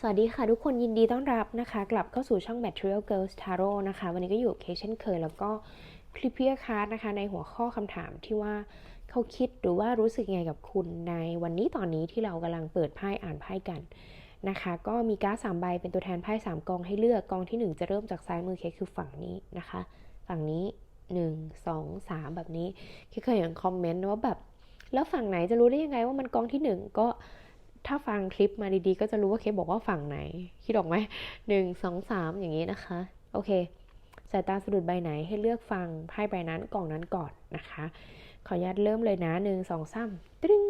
สวัสดีค่ะทุกคนยินดีต้อนรับนะคะ กลับเข้าสู่ช่อง Material Girls Tarot นะคะ วันนี้ก็อยู่เคเช่นเคย แล้วก็คลิปเพียคาร์ดนะคะ ในหัวข้อคำถามที่ว่าเขาคิดหรือว่ารู้สึกยังไงกับคุณในวันนี้ตอนนี้ที่เรากำลังเปิดไพ่อ่านไพ่กันนะคะ ก็มีการ์ดสามใบเป็นตัวแทนไพ่สามกองให้เลือกกองที่หนึ่งจะเริ่มจากซ้ายมือเคคือฝั่งนี้นะคะ ฝั่งนี้หนึ่งสองสามแบบนี้เคเคยเห็นคอมเมนต์ว่าแบบแล้วฝั่งไหนจะรู้ได้ยังไงว่ามันกองที่หนึ่งก็ ถ้าฟังคลิปมาดีๆ ก็จะรู้ว่าเคบอกว่าฝั่งไหน คิดออกไหมหนึ่งสองสามอย่างนี้นะคะ โอเคสายตาสะดุดใบไหนให้เลือกฟังไพ่ใบนั้นกล่องนั้นก่อนนะคะ ขออนุญาตเริ่มเลยนะหนึ่งสองสามตึ้ง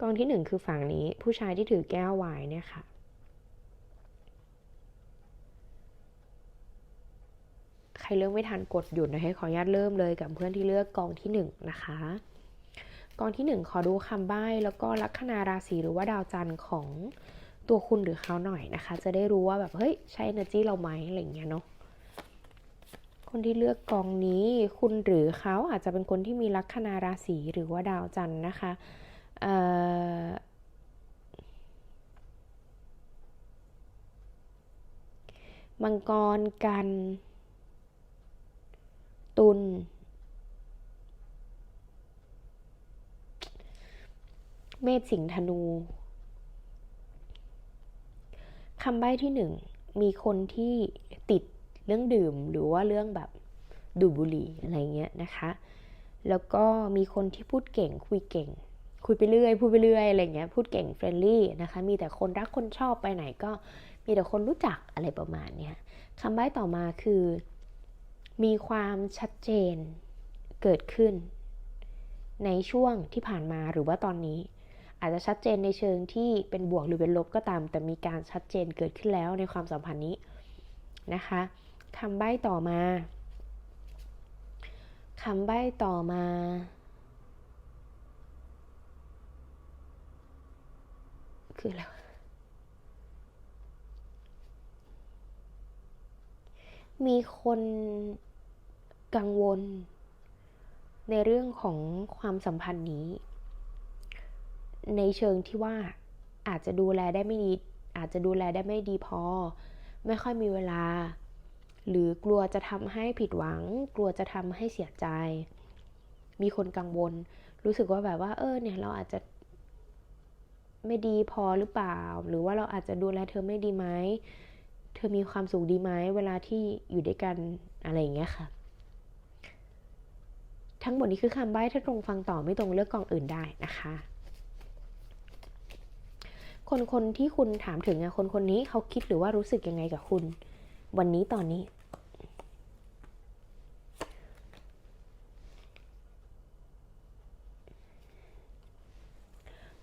กองที่หนึ่งคือฝั่งนี้ ผู้ชายที่ถือแก้วไวน์เนี่ยค่ะ ใครเลือกไม่ทันกดหยุดนะให้ขออนุญาตเริ่มเลยกับเพื่อนที่เลือกกองที่หนึ่งนะคะ กองที่หนึ่งขอดูคำใบ้แล้วก็ลัคนาราศีหรือว่าดาวจันทร์ของตัวคุณหรือเขาหน่อยนะคะ จะได้รู้ว่าแบบเฮ้ยใช่ energy เราไหมอะไรอย่างเงี้ยเนาะคนที่เลือกกองนี้คุณหรือเขาอาจจะเป็นคนที่มีลัคนาราศีหรือว่าดาวจันทร์นะคะเอ่อมังกรกัน ตุล เมษสิงธนูคำใบ้ที่หนึ่งมีคนที่ติดเรื่องดื่มหรือว่าเรื่องแบบดูดบุหรี่อะไรเงี้ยนะคะ แล้วก็มีคนที่พูดเก่งคุยเก่ง คุยไปเรื่อยพูดไปเรื่อยอะไรเงี้ยพูดเก่งเฟรนลี่นะคะ มีแต่คนรักคนชอบไปไหนก็มีแต่คนรู้จักอะไรประมาณเนี้ยคำใบ้ต่อมาคือ มีความชัดเจนเกิดขึ้น ในช่วงที่ผ่านมาหรือว่าตอนนี้ อาจจะชัดเจนในเชิงที่เป็นบวกหรือเป็นลบก็ตาม แต่มีการชัดเจนเกิดขึ้นแล้วในความสัมพันธ์นี้นะคะคำใบ้ต่อมาคำใบ้ต่อมา คืออะไรวมีคนกังวลในเรื่องของความสัมพันธ์นี้ ในเชิงที่ว่าอาจจะดูแลได้ไม่ดีอาจจะดูแลได้ไม่ดีพอ ไม่ค่อยมีเวลา หรือกลัวจะทำให้ผิดหวัง กลัวจะทำให้เสียใจ มีคนกังวล รู้สึกว่าแบบว่า เออเนี่ยเราอาจจะไม่ดีพอหรือเปล่า หรือว่าเราอาจจะดูแลเธอไม่ดีไหมเธอมีความสุขดีไหมเวลาที่อยู่ด้วยกันอะไรอย่างเงี้ยค่ะ ทั้งหมดนี้คือคำใบ้ถ้าตรงฟังต่อไม่ตรงเลือกกองอื่นได้นะคะ คนคนที่คุณถามถึงอะคนคนนี้เขาคิดหรือว่ารู้สึกยังไงกับคุณ วันนี้ตอนนี้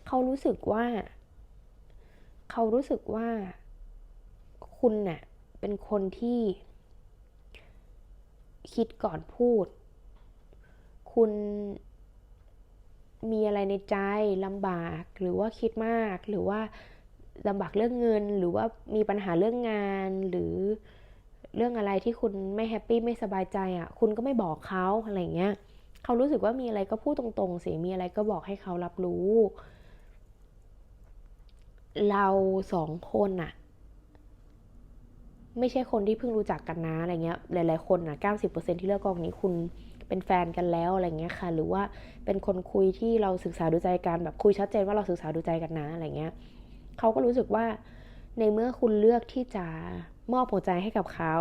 เขารู้สึกว่า เขารู้สึกว่าคุณน่ะเป็นคนที่ คิดก่อนพูด คุณ มีอะไรในใจลำบากหรือว่าคิดมาก หรือว่าลำบากเรื่องเงิน หรือว่ามีปัญหาเรื่องงาน หรือเรื่องอะไรที่คุณไม่แฮปปี้ไม่สบายใจอะ คุณก็ไม่บอกเขาอะไรเงี้ยเขารู้สึกว่ามีอะไรก็พูดตรงๆสิมีอะไรก็บอกให้เขารับรู้ เราสองคนอะไม่ใช่คนที่เพิ่งรู้จักกันนะอะไรเงี้ย หลาย ๆ คนอะ90%ที่เลือกกองนี้คุณ เป็นแฟนกันแล้วอะไรเงี้ยค่ะ หรือว่าเป็นคนคุยที่เราศึกษาดูใจกันแบบคุยชัดเจนว่าเราศึกษาดูใจกันนะอะไรเงี้ยเขาก็รู้สึกว่าในเมื่อคุณเลือกที่จะมอบหัวใจให้กับเขา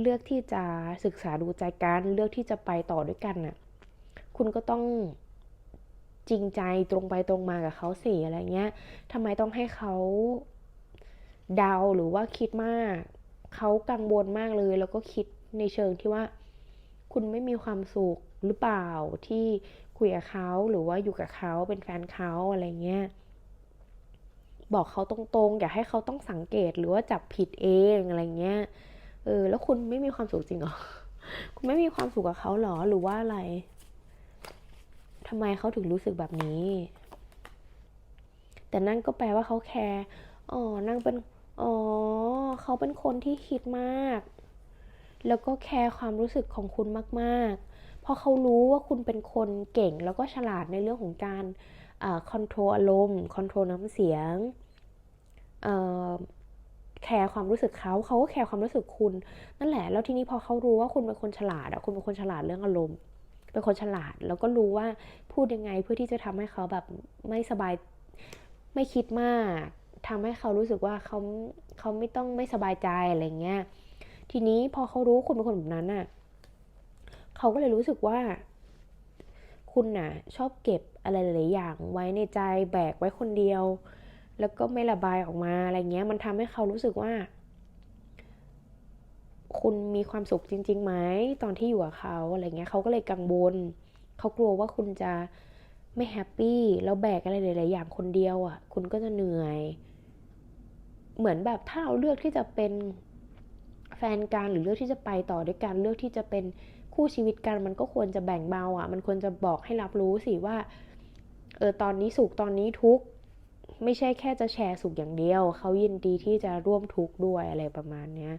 เลือกที่จะศึกษาดูใจกันเลือกที่จะไปต่อด้วยกันน่ะคุณก็ต้องจริงใจตรงไปตรงมากับเขาสิอะไรเงี้ยทำไมต้องให้เขาเดาหรือว่าคิดมาก เขากังวลมากเลย แล้วก็คิดในเชิงที่ว่า คุณไม่มีความสุขหรือเปล่าที่คุยกับเขาหรือว่าอยู่กับเขาเป็นแฟนเขาอะไรเงี้ยบอกเขาตรงๆ อย่าให้เขาต้องสังเกตหรือว่าจับผิดเองอะไรเงี้ยเออ แล้วคุณไม่มีความสุขจริงเหรอคุณไม่มีความสุขกับเขาหรอหรือว่าอะไรทำไมเขาถึงรู้สึกแบบนี้ แต่นั่นก็แปลว่าเขาแคร์อ๋อนั่งเป็นอ๋อเขาเป็นคนที่คิดมาก แล้วก็แคร์ความรู้สึกของคุณมากๆ เพราะเขารู้ว่าคุณเป็นคนเก่งแล้วก็ฉลาดในเรื่องของการคอนโทรลอารมณ์คอนโทรลน้ำเสียงแคร์ความรู้สึกเขาเขาก็แคร์ความรู้สึกคุณ นั่นแหละ แล้วทีนี้พอเขารู้ว่าคุณเป็นคนฉลาดอะคุณเป็นคนฉลาดเรื่องอารมณ์ เป็นคนฉลาด แล้วก็รู้ว่าพูดยังไงเพื่อที่จะทำให้เขาแบบไม่สบาย ไม่คิดมากทำให้เขารู้สึกว่าเขาเขาไม่ต้องไม่สบายใจอะไรเงี้ย ทีนี้พอเขารู้คุณเป็นคนแบบนั้นน่ะเขาก็เลยรู้สึกว่า คุณน่ะ ชอบเก็บอะไรหลายๆอย่าง ไว้ในใจแบกไว้คนเดียว แล้วก็ไม่ระบายออกมาอะไรเงี้ย มันทำให้เขารู้สึกว่า คุณมีความสุขจริงๆไหมตอนที่อยู่กับเขาอะไรเงี้ยเขาก็เลยกังวลเขากลัวว่าคุณจะไม่แฮปปี้แล้วแบกอะไรหลายๆอย่างคนเดียวอะ คุณก็จะเหนื่อย เหมือนแบบถ้าเราเลือกที่จะเป็น แฟนกันหรือเลือกที่จะไปต่อด้วยกันเลือกที่จะเป็นคู่ชีวิตกันมันก็ควรจะแบ่งเบาอะ มันควรจะบอกให้รับรู้สิว่าเออตอนนี้สุขตอนนี้ทุกข์ไม่ใช่แค่จะแชร์สุขอย่างเดียว เขายินดีที่จะร่วมทุกข์ด้วยอะไรประมาณเนี้ย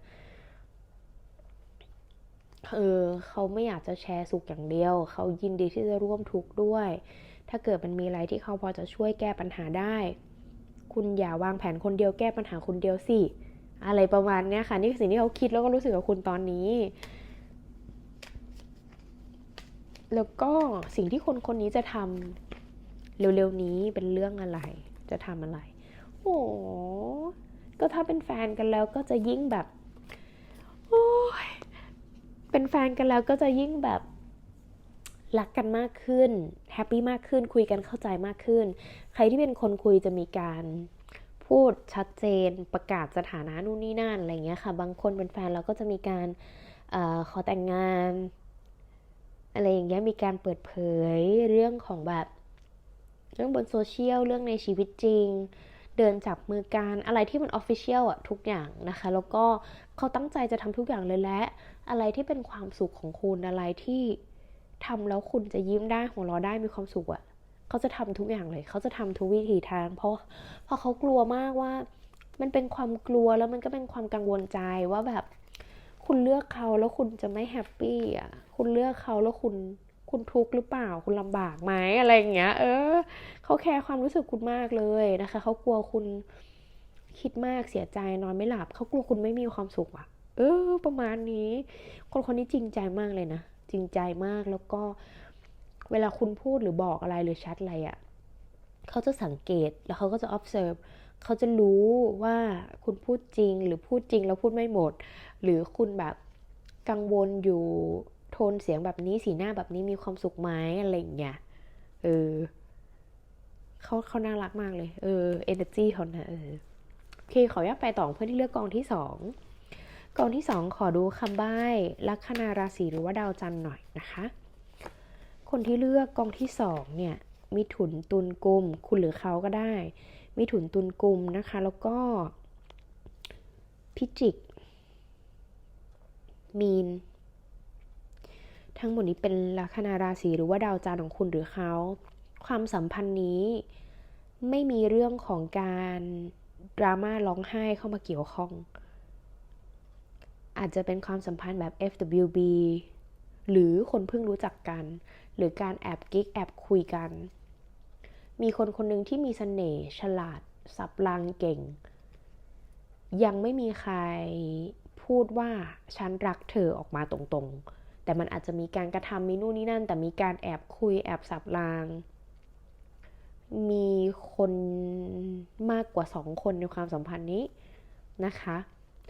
เออเขาไม่อยากจะแชร์สุขอย่างเดียว เขายินดีที่จะร่วมทุกข์ด้วย ถ้าเกิดมันมีอะไรที่เขาพอจะช่วยแก้ปัญหาได้ คุณอย่าวางแผนคนเดียวแก้ปัญหาคนเดียวสิ อะไรประมาณเนี้ยค่ะ นี่คือสิ่งที่เขาคิดแล้วก็รู้สึกกับคุณตอนนี้ แล้วก็สิ่งที่คนคนนี้จะทำเร็วๆนี้เป็นเรื่องอะไร จะทำอะไร โอ้ก็ถ้าเป็นแฟนกันแล้วก็จะยิ่งแบบโอ้ยเป็นแฟนกันแล้วก็จะยิ่งแบบรักกันมากขึ้น แฮปปี้มากขึ้นคุยกันเข้าใจมากขึ้น ใครที่เป็นคนคุยจะมีการ พูดชัดเจนประกาศสถานะนู่นนี่นั่นอะไรเงี้ยค่ะ บางคนเป็นแฟนเราก็จะมีการอขอแต่งงาน อะไรอย่างเงี้ยมีการเปิดเผยเรื่องของแบบเรื่องบนโซเชียลเรื่องในชีวิตจริง เดินจับมือกันอะไรที่มันออฟฟิเชียลอะทุกอย่างนะคะ แล้วก็เขาตั้งใจจะทำทุกอย่างเลยและ อะไรที่เป็นความสุขของคุณอะไรที่ทำแล้วคุณจะยิ้มได้ของเราได้มีความสุขอะ เขาจะทำทุกอย่างเลย เขาจะทำทุกวิถีทาง เพราะเพราะเขากลัวมากว่า มันเป็นความกลัวแล้วมันก็เป็นความกังวลใจว่าแบบ คุณเลือกเขาแล้วคุณจะไม่แฮปปี้อะ คุณเลือกเขาแล้วคุณคุณทุกข์หรือเปล่าคุณลำบากไหมอะไรอย่างเงี้ย เออเขาแคร์ความรู้สึกคุณมากเลยนะคะเขากลัวคุณคิดมากเสียใจนอนไม่หลับเขากลัวคุณไม่มีความสุขอะ เออ ประมาณนี้ คนคนนี้จริงใจมากเลยนะจริงใจมากแล้วก็ เวลาคุณพูดหรือบอกอะไรหรือแชทอะไรอะ่ะเขาจะสังเกตแล้วเขาก็จะ observe เขาจะรู้ว่าคุณพูดจริงหรือพูดจริงแล้วพูดไม่หมด หรือคุณแบบกังวลอยู่โทนเสียงแบบนี้สีหน้าแบบนี้มีความสุขไหมอะไรอย่างเงี้ยเออเขาเขาน่ารักมากเลย เออ energy เขานะเออโอเค ขออนุญาตไปต่อเพื่อที่เลือกกองที่สองกองที่สองขอดูคำใบ้ลัคนาราศีหรือว่าดาวจันทร์หน่อยนะคะ คนที่เลือกกองที่สองเนี่ยมีถุนตุนกลุ่มคุณหรือเขาก็ได้ มีถุนตุนกลุ่มนะคะ แล้วก็พิจิก มีน ทั้งหมดนี้เป็นลัคนาราศีหรือว่าดาวจันทร์ของคุณหรือเขา ความสัมพันธ์นี้ไม่มีเรื่องของการดราม่าร้องไห้เข้ามาเกี่ยวข้อง อาจจะเป็นความสัมพันธ์แบบ FWB หรือคนเพิ่งรู้จักกัน หรือการแอบกิ๊กแอบคุยกัน มีคนคนหนึ่งที่มีเสน่ห์ฉลาด สับลางเก่ง ยังไม่มีใครพูดว่าฉันรักเธอออกมาตรงๆ แต่มันอาจจะมีการกระทำมีนู่นนี่นั่น แต่มีการแอบคุยแอบสับลาง มีคนมากกว่าสองคนในความสัมพันธ์นี้นะคะ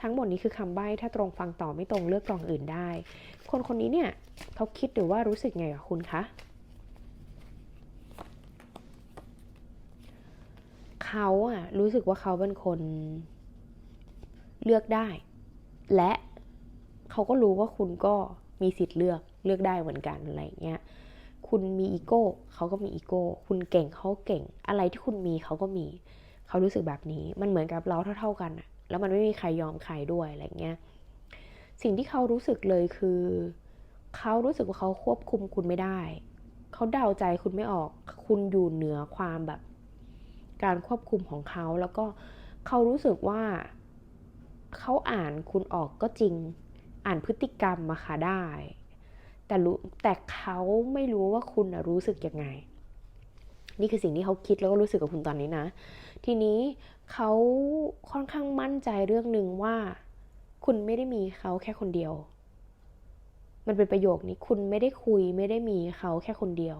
ทั้งหมดนี้คือคำใบ้ถ้าตรงฟังต่อไม่ตรงเลือกกล่องอื่นได้ คนคนนี้เนี่ยเขาคิดหรือว่ารู้สึกไงกับคุณคะเขาอะรู้สึกว่าเขาเป็นคนเลือกได้ และเขาก็รู้ว่าคุณก็มีสิทธิ์เลือกเลือกได้เหมือนกันอะไรเงี้ยคุณมีอีโก้เขาก็มีอีโก้คุณเก่งเขาเก่ง อะไรที่คุณมีเขาก็มี เขารู้สึกแบบนี้มันเหมือนกับเราเท่า ๆกันอะ แล้วมันไม่มีใครยอมใครด้วยอะไรเงี้ยสิ่งที่เขารู้สึกเลยคือเขารู้สึกว่าเขาควบคุมคุณไม่ได้ เขาเดาใจคุณไม่ออก คุณอยู่เหนือความแบบ การควบคุมของเขา แล้วก็เขารู้สึกว่าเขาอ่านคุณออกก็จริง อ่านพฤติกรรมมาค่ะได้ แต่รู้แต่เขาไม่รู้ว่าคุณรู้สึกยังไง นี่คือสิ่งที่เขาคิดแล้วก็รู้สึกกับคุณตอนนี้นะ ทีนี้ เขาค่อนข้างมั่นใจเรื่องหนึ่งว่า คุณไม่ได้มีเขาแค่คนเดียว มันเป็นประโยคนี้คุณไม่ได้คุยไม่ได้มีเขาแค่คนเดียว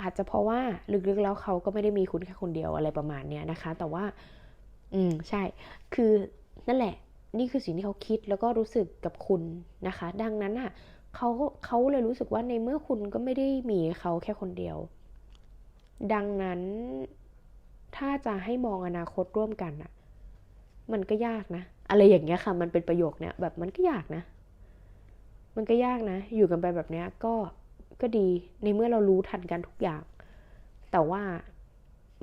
อาจจะเพราะว่าลึกๆแล้วเขาก็ไม่ได้มีคุณแค่คนเดียวอะไรประมาณเนี้ยนะคะ แต่ว่า อืมใช่ คือนั่นแหละ นี่คือสิ่งที่เขาคิดแล้วก็รู้สึกกับคุณนะคะ ดังนั้นอะเขาเขาเลยรู้สึกว่าในเมื่อคุณก็ไม่ได้มีเขาแค่คนเดียว ดังนั้น ถ้าจะให้มองอนาคตร่วมกันอะมันก็ยากนะ อะไรอย่างเงี้ยค่ะ มันเป็นประโยคเนี้ยแบบมันก็ยากนะ มันก็ยากนะ อยู่กันไปแบบเนี้ยก็ก็ดีในเมื่อเรารู้ทันกันทุกอย่าง แต่ว่า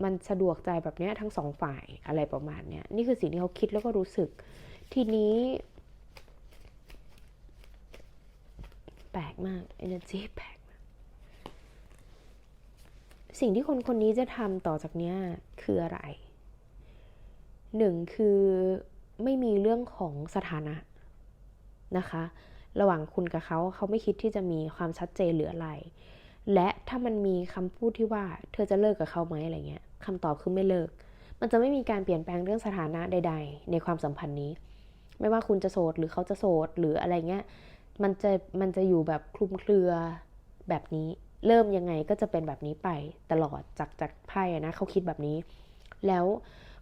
มันสะดวกใจแบบเนี้ยทั้งสองฝ่ายอะไรประมาณเนี้ยนี่คือสิ่งที่เขาคิดแล้วก็รู้สึก ทีนี้ แปลกมาก energy แปลกมาก สิ่งที่คนคนนี้จะทำต่อจากเนี้ยคืออะไรหนึ่งคือไม่มีเรื่องของสถานะนะคะ ระหว่างคุณกับเขาเขาไม่คิดที่จะมีความชัดเจนหรืออะไร และถ้ามันมีคำพูดที่ว่า เธอจะเลิกกับเขาไหมอะไรเงี้ยคำตอบคือไม่เลิก มันจะไม่มีการเปลี่ยนแปลงเรื่องสถานะใด ๆ ในความสัมพันธ์นี้ ไม่ว่าคุณจะโสดหรือเขาจะโสดหรืออะไรเงี้ยมันจะมันจะอยู่แบบคลุมเครือแบบนี้ เริ่มยังไงก็จะเป็นแบบนี้ไปตลอดจากจากไพ่นะเขาคิดแบบนี้ แล้ว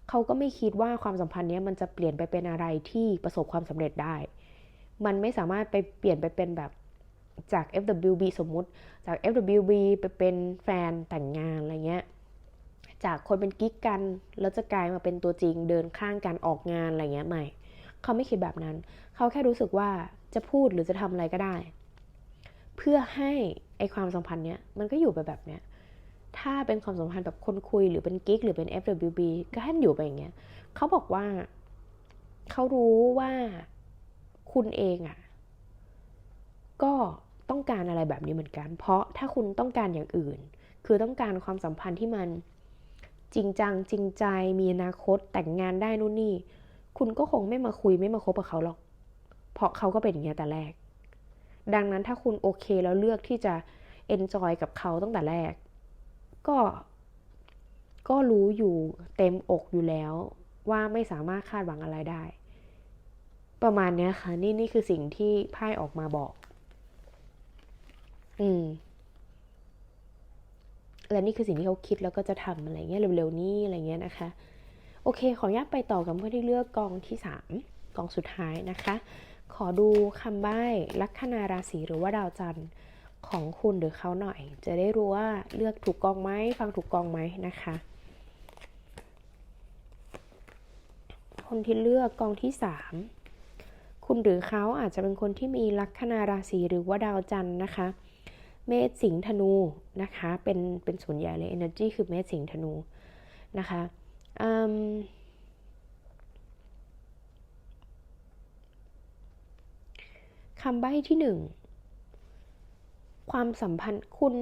เขาก็ไม่คิดว่าความสัมพันธ์นี้มันจะเปลี่ยนไปเป็นอะไรที่ประสบความสำเร็จได้ มันไม่สามารถไปเปลี่ยนไปเป็นแบบจาก FWB สมมุติจาก FWB ไปเป็นแฟนแต่งงานอะไรเงี้ยจากคนเป็นกิ๊กกันแล้วจะกลายมาเป็นตัวจริงเดินข้างกันออกงานอะไรเงี้ยใหม่ เขาไม่คิดแบบนั้น เขาแค่รู้สึกว่าจะพูดหรือจะทำอะไรก็ได้ เพื่อให้ไอความสัมพันธ์เนี้ยมันก็อยู่ไปแบบเนี้ยถ้าเป็นความสัมพันธ์แบบคนคุยหรือเป็นกิ๊กหรือเป็น FWB ก็ให้อยู่ไปอย่างเงี้ยเขาบอกว่าเขารู้ว่าคุณเองอะ่ะ ก็ต้องการอะไรแบบนี้เหมือนกัน เพราะถ้าคุณต้องการอย่างอื่น คือต้องการความสัมพันธ์ที่มันจริงจังจริงใจมีอนาคตแต่งงานได้นู่นนี่ คุณก็คงไม่มาคุยไม่มาคบกับเขาหรอก เพราะเขาก็เป็นอย่างนี้ยแต่แรก ดังนั้นถ้าคุณโอเคแล้วเลือกที่จะเอนจอยกับเขาตั้งแต่แรก ก็ก็รู้อยู่เต็มอกอยู่แล้วว่าไม่สามารถคาดหวังอะไรได้ ประมาณนี้ค่ะ นี่นี่คือสิ่งที่ไพ่ออกมาบอก อืม และนี่คือสิ่งที่เขาคิดแล้วก็จะทำอะไรเงี้ยเร็วๆนี้อะไรเงี้ยนะคะ โอเค ขออนุญาตไปต่อกับเพื่อที่เลือกกองที่สามกองสุดท้ายนะคะ ขอดูคำใบ้ลัคนาราศีหรือว่าดาวจันทร์ของคุณหรือเขาหน่อย จะได้รู้ว่าเลือกถูกกองไหมฟังถูกกองไหมนะคะ คนที่เลือกกองที่สามคุณหรือเขาอาจจะเป็นคนที่มีลัคนาราศีหรือว่าดาวจันทร์นะคะ เมษสิงห์ธนูนะคะ เป็นเป็นส่วนใหญ่เลย energy คือเมษสิงห์ธนูนะคะ คำใบ้ที่หนึ่งความสัมพันธ์คุณ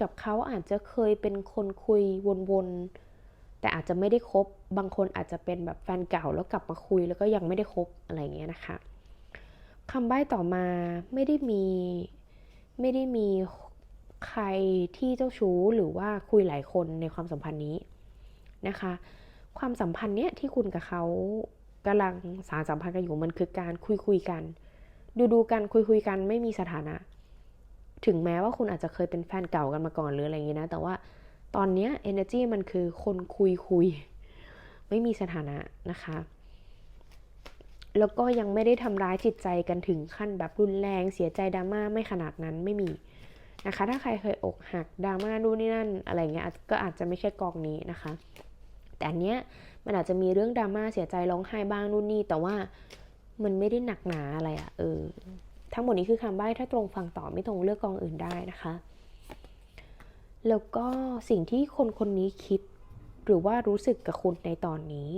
กับเขาอาจจะเคยเป็นคนคุยวนๆ แต่อาจจะไม่ได้คบ บางคนอาจจะเป็นแบบแฟนเก่าแล้วกลับมาคุยแล้วก็ยังไม่ได้คบอะไรเงี้ยนะคะคำใบ้ต่อมาไม่ได้มีไม่ได้มีใครที่เจ้าชู้หรือว่าคุยหลายคนในความสัมพันธ์นี้นะคะ ความสัมพันธ์เนี้ยที่คุณกับเขากำลังสารสัมพันธ์กันอยู่มันคือการคุยคุยกัน ดูดูกันคุยคุยกันไม่มีสถานะ ถึงแม้ว่าคุณอาจจะเคยเป็นแฟนเก่ากันมาก่อนหรืออะไรอย่างนี้นะ แต่ว่าตอนนี้ energy มันคือคนคุยคุย ไม่มีสถานะนะคะ แล้วก็ยังไม่ได้ทำร้ายจิตใจกันถึงขั้นแบบรุนแรงเสียใจดราม่าไม่ขนาดนั้นไม่มีนะคะ ถ้าใครเคยอกหักดราม่านู่นนี่นั่นอะไรเงี้ยก็อาจจะไม่ใช่กองนี้นะคะ แต่อันเนี้ยมันอาจจะมีเรื่องดราม่าเสียใจร้องไห้บ้างนู่นนี่แต่ว่า มันไม่ได้หนักหนาอะไรอะ่ะเออ ทั้งหมดนี้คือคำใบ้ถ้าตรงฟังต่อไม่ตรงเลือกกองอื่นได้นะคะ แล้วก็สิ่งที่คนคนนี้คิด หรือว่ารู้สึกกับคุณในตอนนี้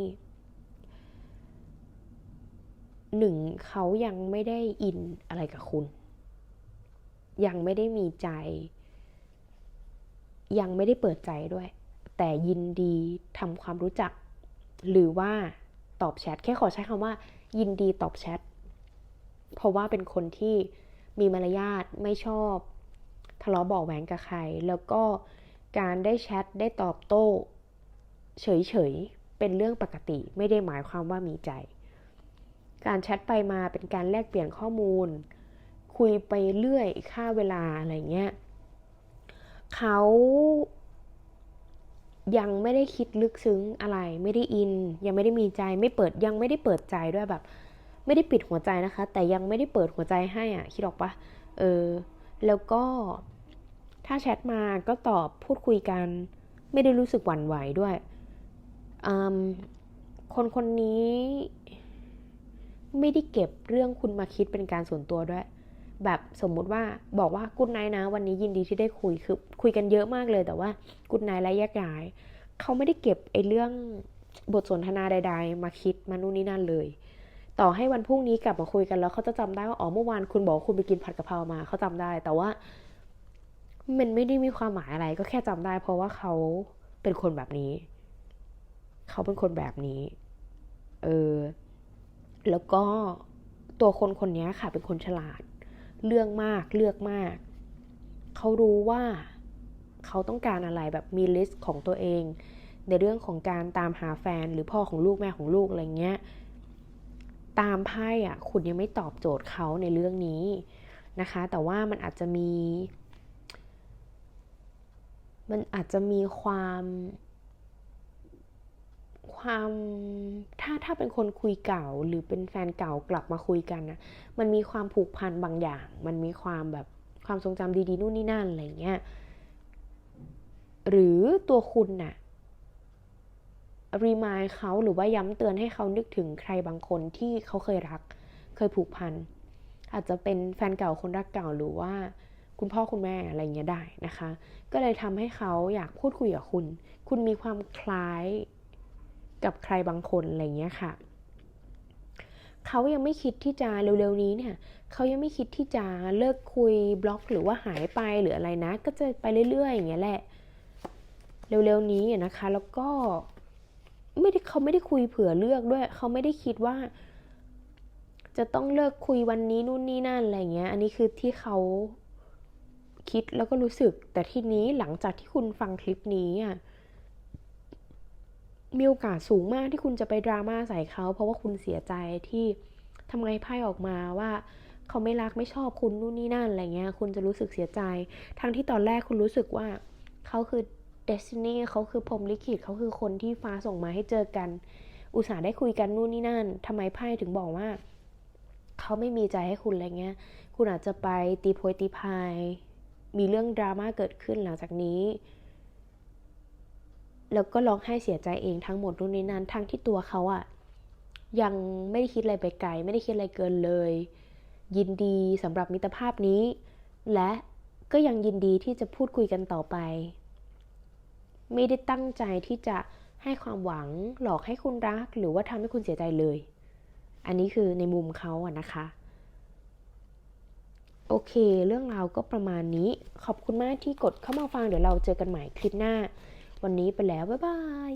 หนึ่งเขายังไม่ได้อินอะไรกับคุณ ยังไม่ได้มีใจ ยังไม่ได้เปิดใจด้วย แต่ยินดีทำความรู้จัก หรือว่าตอบแชทแค่ขอใช้คำว่า ยินดีตอบแชท เพราะว่าเป็นคนที่มีมารยาทไม่ชอบ ทะเลาะเบาแหวงกับใคร แล้วก็การได้แชทได้ตอบโต้ เฉยๆ เป็นเรื่องปกติไม่ได้หมายความว่ามีใจ การแชทไปมาเป็นการแลกเปลี่ยนข้อมูล คุยไปเรื่อยค่าเวลาอะไรเงี้ยเขา ยังไม่ได้คิดลึกซึ้งอะไร ไม่ได้อิน ยังไม่ได้มีใจไม่เปิดยังไม่ได้เปิดใจด้วยแบบ ไม่ได้ปิดหัวใจนะคะ แต่ยังไม่ได้เปิดหัวใจให้อะคิดออกปะเออ แล้วก็ถ้าแชทมาก็ตอบพูดคุยกัน ไม่ได้รู้สึกหวั่นไหวด้วยอืมคนคนนี้ ไม่ได้เก็บเรื่องคุณมาคิดเป็นการส่วนตัวด้วย แบบสมมุติว่าบอกว่ากุ๊ดไนนะ วันนี้ยินดีที่ได้คุยคือคุยกันเยอะมากเลยแต่ว่ากุ๊ดไนและแยกย้าย เขาไม่ได้เก็บไอ้เรื่องบทสนทนาใด ๆ มาคิดมานู่นนี่นั่นเลย ต่อให้วันพรุ่งนี้กลับมาคุยกันแล้วเขาจะจำได้ว่าอ๋อเมื่อวานคุณบอกคุณไปกินผัดกะเพรามาเขาจำได้ แต่ว่า มันไม่ได้มีความหมายอะไร ก็แค่จำได้ เพราะว่าเขาเป็นคนแบบนี้ เขาเป็นคนแบบนี้ เออแล้วก็ตัวคนคนนี้ค่ะเป็นคนฉลาด เรื่องมากเลือกมาก เขารู้ว่าเขาต้องการอะไรแบบมีลิสต์ของตัวเอง ในเรื่องของการตามหาแฟนหรือพ่อของลูกแม่ของลูกอะไรเงี้ยตามไพ่อะคุณยังไม่ตอบโจทย์เขาในเรื่องนี้นะคะ แต่ว่ามันอาจจะมี มันอาจจะมีความ ความถ้าถ้าเป็นคนคุยเก่าหรือเป็นแฟนเก่ากลับมาคุยกันนะมันมีความผูกพันบางอย่าง มันมีความแบบความทรงจำดีๆนู่นนี่นั่นอะไรเงี้ยหรือตัวคุณน่ะรีมายเขาหรือว่าย้ำเตือนให้เขานึกถึงใครบางคนที่เขาเคยรัก เคยผูกพัน อาจจะเป็นแฟนเก่าคนรักเก่าหรือว่า คุณพ่อคุณแม่อะไรเงี้ยได้นะคะ ก็เลยทำให้เขาอยากพูดคุยกับคุณ คุณมีความคล้าย กับใครบางคนอะไรเงี้ยค่ะ เขายังไม่คิดที่จะเร็วๆนี้เนี่ยเขายังไม่คิดที่จะเลิกคุยบล็อกหรือว่าหายไปหรืออะไรนะ ก็จะไปเรื่อยๆอย่างเงี้ยแหละ เร็วๆนี้นะคะ แล้วก็ไม่ได้เขาไม่ได้คุยเผื่อเลือกด้วย เขาไม่ได้คิดว่า จะต้องเลิกคุยวันนี้นู่นนี่นั่นอะไรเงี้ย อันนี้คือที่เขาคิดแล้วก็รู้สึก แต่ทีนี้หลังจากที่คุณฟังคลิปนี้อะ มีโอกาสสูงมากที่คุณจะไปดราม่าใส่เขาเพราะว่าคุณเสียใจที่ทำไมไพ่ออกมาว่าเขาไม่รักไม่ชอบคุณนู่นนี่นั่นอะไรเงี้ย คุณจะรู้สึกเสียใจ ทั้งที่ตอนแรกคุณรู้สึกว่าเขาคือเดสตินีเขาคือพรมลิขิตเขาคือคนที่ฟ้าส่งมาให้เจอกัน อุตส่าห์ได้คุยกันนู่นนี่นั่นทำไมไพ่ถึงบอกว่า เขาไม่มีใจให้คุณอะไรเงี้ย คุณอาจจะไปตีโพยตีพาย มีเรื่องดราม่าเกิดขึ้นหลังจากนี้ แล้วก็ร้องไห้เสียใจเองทั้งหมดนู่นนี่นั่นทั้งที่ตัวเขาอะยังไม่ได้คิดอะไรไปไกล ไม่ได้คิดอะไรเกินเลย ยินดีสำหรับมิตรภาพนี้ และก็ยังยินดีที่จะพูดคุยกันต่อไป ไม่ได้ตั้งใจที่จะให้ความหวังหลอกให้คุณรัก หรือว่าทำให้คุณเสียใจเลย อันนี้คือในมุมเขาอะนะคะ โอเค เรื่องราวก็ประมาณนี้ ขอบคุณมากที่กดเข้ามาฟังเดี๋ยวเราเจอกันใหม่คลิปหน้า วันนี้ไปแล้ว บ๊ายบาย